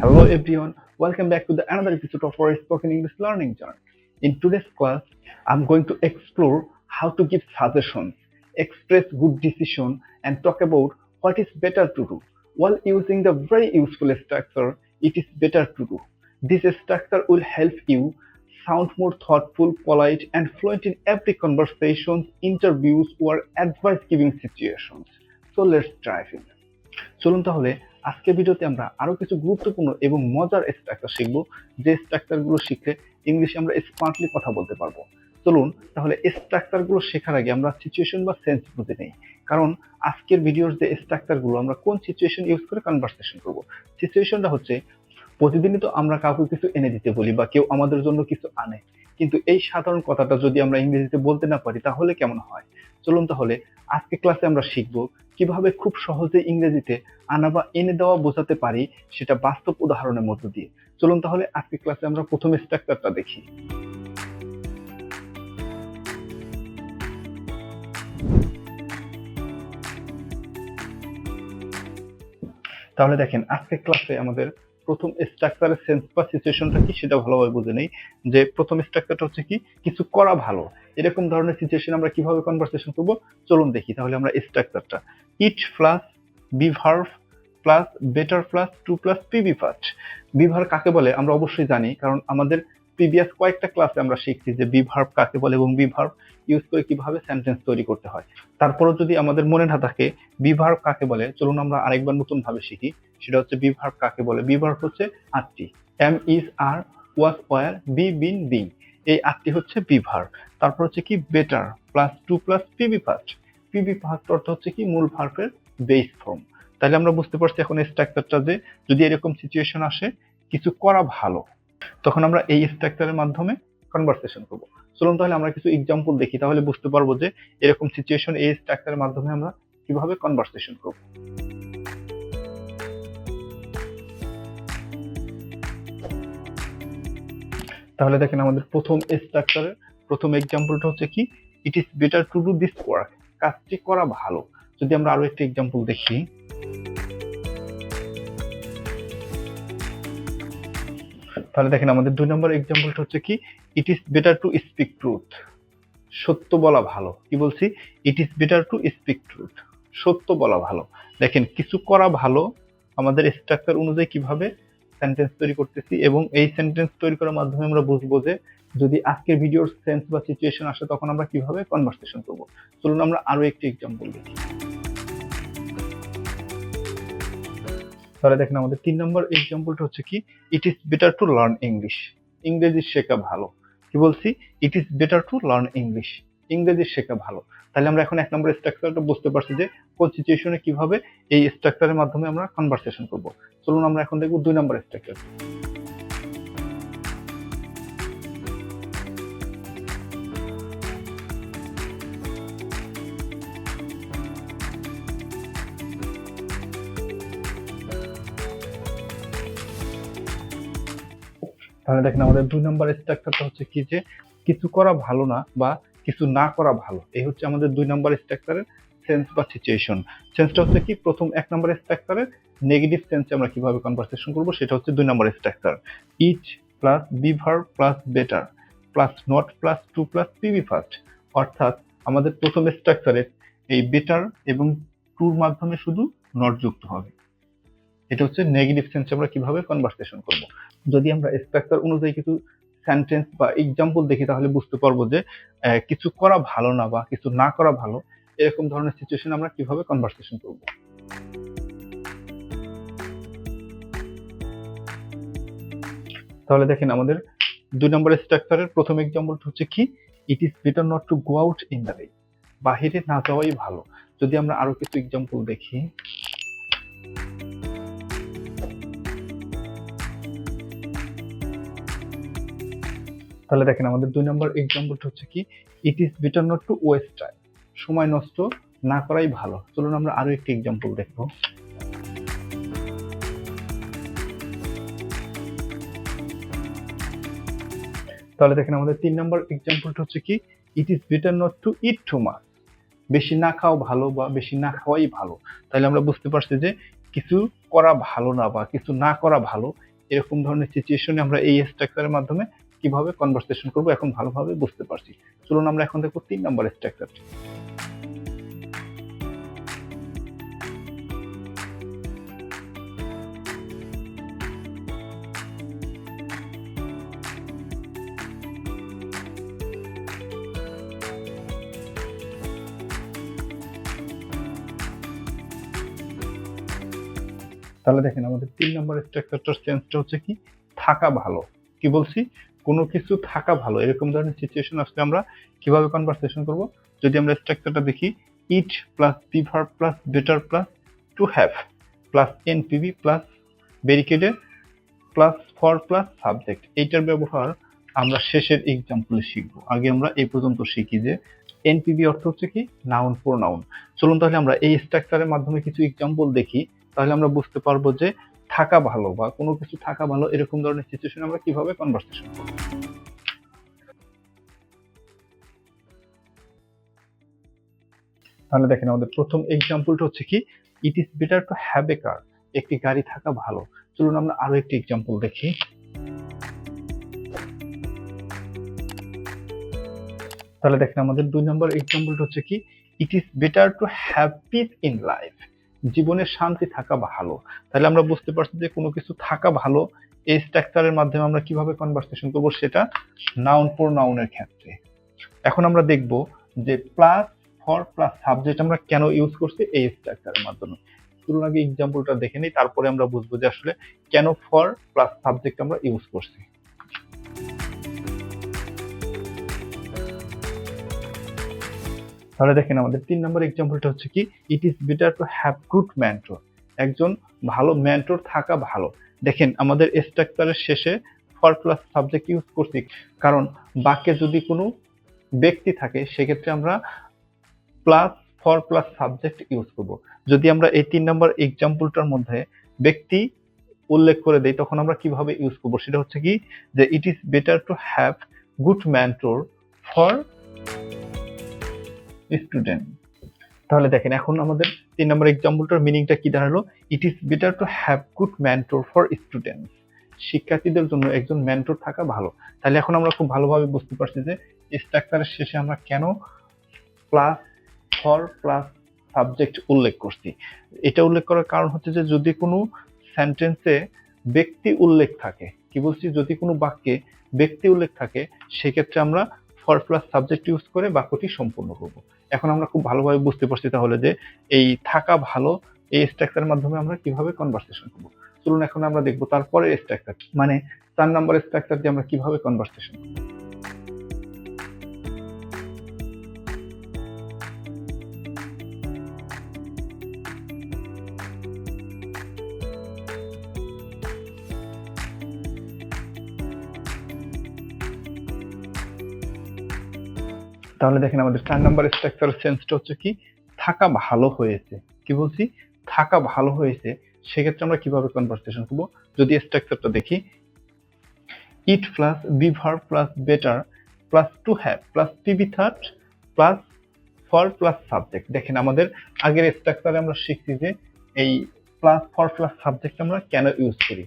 Hello everyone, welcome back to the another episode of our spoken English learning journey. In today's class, I'm going to explore how to give suggestions, express good decision, and talk about what is better to do. While using the very useful structure, it is better to do. This structure will help you sound more thoughtful, polite, and fluent in every conversations, interviews, or advice giving situations. So let's dive in. চলুন তাহলে আজকের ভিডিওতে আমরা আরও কিছু গুরুত্বপূর্ণ এবং মজার স্ট্রাকচার শিখব। যে স্ট্রাকচারগুলো শিখলে ইংলিশে আমরা স্মার্টলি কথা বলতে পারব। চলুন তাহলে স্ট্রাকচারগুলো শেখার আগে আমরা সিচুয়েশন বা সেন্স বুঝে নেই। কারণ আজকের ভিডিওর যে স্ট্রাকচারগুলো আমরা কোন সিচুয়েশন ইউজ করে কনভারসেশন করব? সিচুয়েশনটা হচ্ছে, প্রতিদিনই তো আমরা কাউকে কিছু এনে দিতে বলি বা কেউ আমাদের জন্য কিছু আনে। কিন্তু এই সাধারণ কথাটা যদি আমরা ইংরেজিতে বলতে না পারি তাহলে কেমন হয়? চলুন তাহলে আজকে ক্লাসে আমরা শিখব কীভাবে খুব সহজে ইংরেজিতে আনা বা এনে দেওয়া বোঝাতে পারি সেটা বাস্তব উদাহরণের মধ্য দিয়ে। চলুন তাহলে আজকে ক্লাসে আমরা প্রথম স্ট্রাকচারটা দেখি। তাহলে দেখেন, আজকে ক্লাসে আমাদের প্রথম স্ট্রাকচারের সেন্স বা সিচুয়েশনটা কি সেটা ভালোভাবে বুঝে নেই। যে প্রথম স্ট্রাকচারটা হচ্ছে কি, কিছু করা ভালো। এরকম ধরনের সিচুয়েশন আমরা কীভাবে কনভারসেশন করব? চলুন দেখি, তাহলে আমরা স্ট্রাকচারটা it plus be verb plus better plus to plus PB first be verb কাকে বলে? আমরা অবশ্যই জানি, কারণ আমাদের প্রিভিয়াস কয়েকটা ক্লাসে আমরা শিখছি যে বিভার্ভ কাকে বলে এবং বিভার্ভ ইউজ করে কীভাবে সেন্টেন্স তৈরি করতে হয়। তারপরও যদি আমাদের মনে না থাকে, বিভার্ভ কাকে বলে, চলুন আমরা আরেকবার নতুন ভাবে শিখি। সেটা হচ্ছে বিভার্ভ কাকে বলে? বিভার্ভ হচ্ছে আটটি। Am is are was were be been being এই আটটি হচ্ছে বিভার তারপর হচ্ছে কি? Better plus to plus PB first PB first অর্থ হচ্ছে কি? মূল ভার্ভের বেস ফর্ম তাহলে আমরা বুঝতে পারছি এখন স্ট্রাকচারটা যে, যদি এরকম সিচুয়েশন আসে, কিছু করা ভালো। তখন আমরা এই স্ট্রাকচারের মাধ্যমে কনভারসেশন করব। চলুন তাহলে আমরা কিছু এক্সাম্পল দেখি, তাহলে বুঝতে পারব যে এরকম সিচুয়েশন এই স্ট্রাকচারের মাধ্যমে আমরা কীভাবে কনভারসেশন করব। তাহলে দেখেন আমাদের প্রথম স্ট্রাকচারের প্রথম এক্সাম্পলটা হচ্ছে কি it is better to do this work কাজটি করা ভালো। যদি আমরা আরও একটি এক্সাম্পল দেখি। তাহলে দেখেন আমাদের দুই নম্বর এক্সাম্পলটা হচ্ছে কি? It is better to speak truth সত্য বলা ভালো। কি বলছি? It is better to speak truth সত্য বলা ভালো। দেখেন, কিছু করা ভালো আমাদের স্ট্রাকচার অনুযায়ী কীভাবে সেন্টেন্স তৈরি করতেছি এবং এই সেন্টেন্স তৈরি করার মাধ্যমে আমরা বুঝব যে যদি আজকের ভিডিওর সেন্স বা সিচুয়েশন আসে তখন আমরা কীভাবে কনভারসেশন করব। চলুন আমরা আরও একটি এক্সাম্পল দেখি। তাহলে দেখেন আমাদের তিন নম্বর এক্সাম্পলটা হচ্ছে কি? It is better to learn English ইংরেজি শেখা ভালো। কি বলছি? It is better to learn English ইংরেজি শেখা ভালো। তাহলে আমরা এখন এক নম্বর স্ট্রাকচারটা বুঝতে পারছি যে, কোন সিচুয়েশনে কীভাবে এই স্ট্রাকচারের মাধ্যমে আমরা কনভারসেশন করব। চলুন আমরা এখন দেখব দুই নম্বর স্ট্রাকচার তাহলে দেখেন আমাদের দুই নম্বর স্ট্রাকচারটা হচ্ছে কি যে কিছু করা ভালো না বা কিছু না করা ভালো। এই হচ্ছে আমাদের দুই নম্বর স্ট্রাকচারের সেন্স বা সিচুয়েশন সেন্সটা হচ্ছে কি? প্রথম এক নম্বর স্ট্রাকচারের নেগেটিভ সেন্সে আমরা কীভাবে কনভারসেশন করব? সেটা হচ্ছে দুই নম্বর structure it plus be verb plus better plus not plus to plus PB first অর্থাৎ আমাদের প্রথম স্ট্রাকচারের এই বেটার এবং টুর মাধ্যমে শুধু নট যুক্ত হবে। এটা হচ্ছে নেগেটিভ সেন্সে আমরা কীভাবে কনভারসেশন করব। যদি আমরা স্ট্রাকচার অনুযায়ী কিছু সেন্টেন্স বা এক্সাম্পল দেখি, তাহলে বুঝতে পারব যে কিছু করা ভালো না বা কিছু না করা ভালো, এরকম ধরনের সিচুয়েশন আমরা কীভাবে কনভারসেশন করব। তাহলে দেখেন আমাদের দুই নম্বর স্ট্রাকচারের প্রথম এক্সাম্পলটা হচ্ছে কি? It is better not to go out in the day বাহিরে না যাওয়াই ভালো। যদি আমরা আরও কিছু এক্সাম্পল দেখি। তাহলে দেখেন আমাদের দুই নম্বর এক্সাম্পলটা হচ্ছে কি it is better not to waste time সময় নষ্ট না করাই ভালো। চলুন আমরা আরও একটি এক্সাম্পল দেখব। তাহলে দেখেন আমাদের তিন নম্বর এক্সাম্পলটা হচ্ছে কি it is better not to eat too much বেশি না খাওয়া ভালো বা বেশি না খাওয়াই ভালো। তাহলে আমরা বুঝতে পারছি যে কিছু করা ভালো না বা কিছু না করা ভালো, এরকম ধরনের সিচুয়েশনে আমরা এই স্ট্রাকচারের মাধ্যমে কীভাবে কনভারসেশন করব এখন ভালোভাবে বুঝতে পারছি। চলুন আমরা এখন দেখব তিন নম্বর স্ট্রাকচারটি তাহলে দেখেন আমাদের তিন নম্বর স্ট্রাকচারটার চেঞ্জটা হচ্ছে কি? থাকা ভালো। কি বলছি? কোনো কিছু থাকা ভালো। এরকম ধরনের সিচুয়েশন আসলে আমরা কীভাবে কনভারসেশন করব? যদি আমরা স্ট্রাকচারটা দেখি it plus be verb plus better plus to have plus N এনপিভি প্লাস ব্যারিকেডে প্লাস ফর প্লাস সাবজেক্ট এইটার ব্যবহার আমরা শেষের এক্সাম্পলে শিখব। আগে আমরা এই পর্যন্ত শিখি যে এনপিভি অর্থ হচ্ছে কি? নাউন ফোর নাউন চলুন তাহলে আমরা এই স্ট্রাকচারের মাধ্যমে কিছু এক্সাম্পল দেখি, তাহলে আমরা বুঝতে পারব যে থাকা ভালো বা কোনো কিছু থাকা ভালো এরকম ধরনের সিচুয়েশন আমরা কীভাবে কনভারসেশন করব? তাহলে দেখেন আমাদের প্রথম এক্সাম্পলটা হচ্ছে কি it is better to have a car একটি গাড়ি থাকা ভালো। চলুন আমরা আরও একটি এক্সাম্পল দেখি। তাহলে দেখেন আমাদের দুই নম্বর এক্সাম্পলটা হচ্ছে কি it is better to have peace in life জীবনে শান্তি থাকা ভালো। তাহলে আমরা বুঝতে পারছি যে কোনো কিছু থাকা ভালো, এই স্ট্রাকচারের মাধ্যমে আমরা কীভাবে কনভারসেশন করব সেটা নাউন ফর নাউনের ক্ষেত্রে। এখন আমরা দেখব যে প্লাস ফর প্লাস সাবজেক্ট আমরা কেন ইউজ করছি এই স্ট্রাকচারের মাধ্যমে। চলুন আগে এক্সাম্পলটা দেখে নিই, তারপরে আমরা বুঝব যে আসলে কেন ফর প্লাস সাবজেক্ট আমরা ইউজ করছি। তাহলে দেখেন আমাদের তিন নম্বর এক্সাম্পলটা হচ্ছে কি? It is better to have good mentor একজন ভালো ম্যান্টর থাকা ভালো। দেখেন আমাদের স্ট্রাকচারের শেষে ফর প্লাস সাবজেক্ট ইউজ করছি। কারণ বাক্যে যদি কোনো ব্যক্তি থাকে, সেক্ষেত্রে আমরা plus for plus subject use করব। যদি আমরা এই তিন নম্বর এক্সাম্পলটার মধ্যে ব্যক্তি উল্লেখ করে দেই, তখন আমরা কীভাবে ইউজ করব? সেটা হচ্ছে কি? যে it is better to have good mentor for student তাহলে দেখেন, এখন আমাদের তিন নম্বর এক্সাম্পলটার মিনিংটা কি দাঁড়াল? It is better to have good mentor for student শিক্ষার্থীদের জন্য একজন মেন্টর থাকা ভালো। তাহলে এখন আমরা খুব ভালোভাবে বুঝতে পারছি যে স্ট্রাকচারের শেষে আমরা কেন প্লাস ফর প্লাস সাবজেক্ট উল্লেখ করছি। এটা উল্লেখ করার কারণ হচ্ছে যে, যদি কোনো সেন্টেন্সে ব্যক্তি উল্লেখ থাকে, কি বলছি? যদি কোনো বাক্যে ব্যক্তি উল্লেখ থাকে, সেক্ষেত্রে আমরা ফর প্লাস সাবজেক্ট ইউজ করে বাক্যটি সম্পূর্ণ করব। এখন আমরা খুব ভালোভাবে বুঝতে পারছি তাহলে যে এই থাকা ভালো এই স্ট্রাকচারের মাধ্যমে আমরা কীভাবে কনভার্সেশন করব। চলুন এখন আমরা দেখব তারপরে স্ট্রাকচার মানে চার নম্বর স্ট্রাকচার দিয়ে আমরা কীভাবে কনভার্সেশন করব। তাহলে দেখেন আমাদের চার নাম্বার স্ট্রাকচারের সেন্সটা হচ্ছে কি? থাকা ভালো হয়েছে। কি বলছি? থাকা ভালো হয়েছে, সেক্ষেত্রে আমরা কীভাবে কনভারসেশন করব? যদি স্ট্রাকচারটা দেখি it plus be verb plus better plus to have plus PB third plus for plus subject দেখেন আমাদের আগের স্ট্রাকচারে আমরা শিখছি যে এই প্লাস ফর প্লাস সাবজেক্ট আমরা কেন ইউজ করি?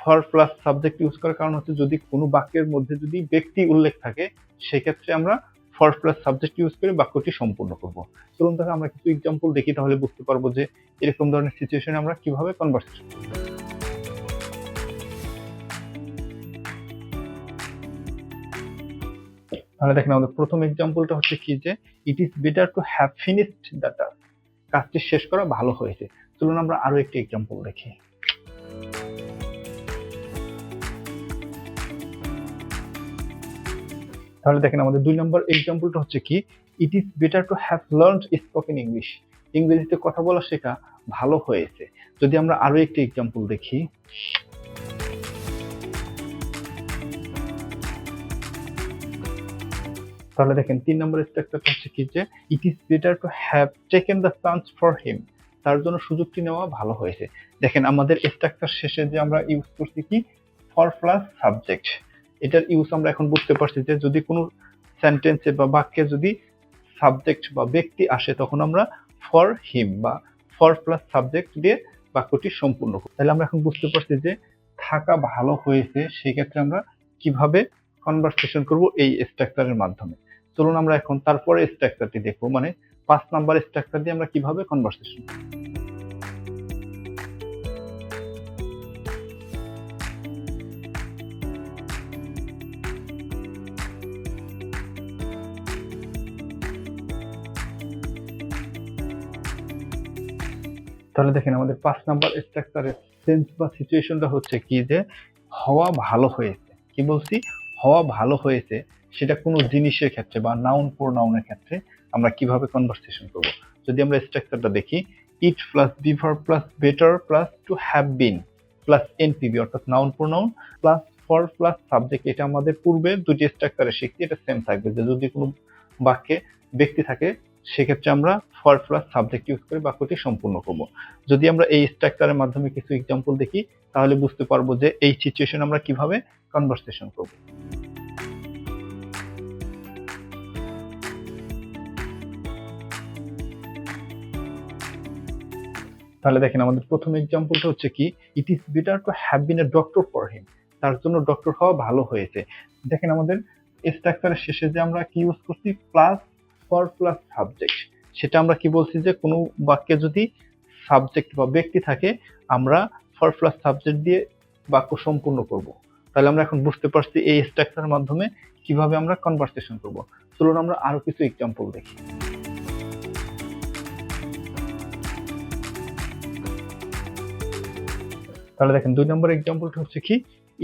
ফর প্লাস সাবজেক্ট ইউজ করার কারণ হচ্ছে যদি কোনো বাক্যের মধ্যে যদি ব্যক্তি উল্লেখ থাকে, সেক্ষেত্রে আমরা ফর প্লাস সাবজেক্ট ইউজ করে বাক্যটি সম্পূর্ণ করব। চলুন তাহলে আমরা কিছু এক্সাম্পল দেখি, তাহলে বুঝতে পারব যে এরকম ধরনের সিচুয়েশনে আমরা কীভাবে কনভারসেশন তাহলে দেখেন আমাদের প্রথম এক্সাম্পলটা হচ্ছে কি যে it is better to have finished data কাজটি শেষ করা ভালো হয়েছে। চলুন আমরা আরও একটি এক্সাম্পল দেখি। তাহলে দেখেন আমাদের দুই নম্বর এক্সাম্পলটা হচ্ছে কি? It is better to have learn spoken English ইংরেজিতে কথা বলা শেখা ভালো হয়েছে। যদি আমরা আরও একটি এক্সাম্পল দেখি। তাহলে দেখেন তিন নম্বর স্ট্রাকচারটা হচ্ছে কি যে it is better to have taken the chance for him তার জন্য সুযোগটি নেওয়া ভালো হয়েছে। দেখেন আমাদের স্ট্রাকচার শেষে যে আমরা ইউজ করছি কি? ফর প্লাস সাবজেক্ট এটার ইউজ আমরা এখন বুঝতে পারছি যে যদি কোনো সেন্টেন্সে বা বাক্যে যদি সাবজেক্ট বা ব্যক্তি আসে, তখন আমরা ফর হিম বা ফর প্লাস সাবজেক্ট দিয়ে বাক্যটি সম্পূর্ণ করব তাহলে আমরা এখন বুঝতে পারছি যে থাকা ভালো হয়েছে, সেক্ষেত্রে আমরা কীভাবে কনভারসেশন করব এই স্ট্রাকচারের মাধ্যমে। চলুন আমরা এখন তারপরে স্ট্রাকচারটি দেখব মানে পাঁচ নাম্বার স্ট্রাকচার দিয়ে আমরা কীভাবে কনভারসেশন তাহলে দেখেন আমাদের পাঁচ নাম্বার স্ট্রাকচারের সেন্স বা সিচুয়েশনটা হচ্ছে কি যে, হওয়া ভালো হয়েছে। কি বলছি? হওয়া ভালো হয়েছে, সেটা কোনো জিনিসের ক্ষেত্রে বা নাউন প্রোনাউনের ক্ষেত্রে আমরা কীভাবে কনভারসেশন করব? যদি আমরা স্ট্রাকচারটা দেখি it plus be verb plus better plus to have been plus এনপিবি অর্থাৎ noun pronoun plus for plus subject এটা আমাদের পূর্বে দুটি স্ট্রাকচারে শিখছি, এটা সেম থাকবে। যে যদি কোনো বাক্যে ব্যক্তি থাকে সেক্ষেত্রে আমরা ফর প্লাস সাবজেক্ট ইউজ করে বাক্যটি সম্পূর্ণ করব। যদি আমরা এই স্ট্রাকচারের মাধ্যমে কিছু এক্সাম্পল দেখি, তাহলে বুঝতে পারব যে এই সিচুয়েশন আমরা কীভাবে কনভারসেশন করব। তাহলে দেখেন আমাদের প্রথম এক্সাম্পলটা হচ্ছে কি it is better to have been a doctor for him তার জন্য ডক্টর হওয়া ভালো হয়েছে। দেখেন আমাদের স্ট্রাকচারের শেষে যে আমরা কি ইউজ করছি প্লাস ফর প্লাস সাবজেক্ট সেটা আমরা কি বলছি যে কোনো বাক্যে যদি সাবজেক্ট বা ব্যক্তি থাকে, আমরা ফর প্লাস সাবজেক্ট দিয়ে বাক্য সম্পূর্ণ করব। তাহলে আমরা এখন বুঝতে পারছি এই স্ট্রাকচারের মাধ্যমে কীভাবে আমরা কনভারসেশন করব। চলুন আমরা আরও কিছু এক্সাম্পল দেখি। তাহলে দেখেন, দুই নম্বর এক্সাম্পলটা হচ্ছে কি?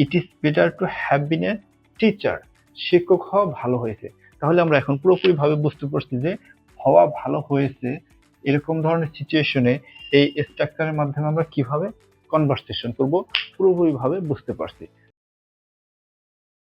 It is better to have been a teacher শিক্ষক হওয়া ভালো হয়েছে। তাহলে আমরা এখন পুরোপুরিভাবে বুঝতে পারছি যে হওয়া ভালো হয়েছে এরকম ধরনের সিচুয়েশনে এই স্ট্রাকচারের মাধ্যমে আমরা কীভাবে কনভার্সেশন করব, পুরোপুরিভাবে বুঝতে পারছি।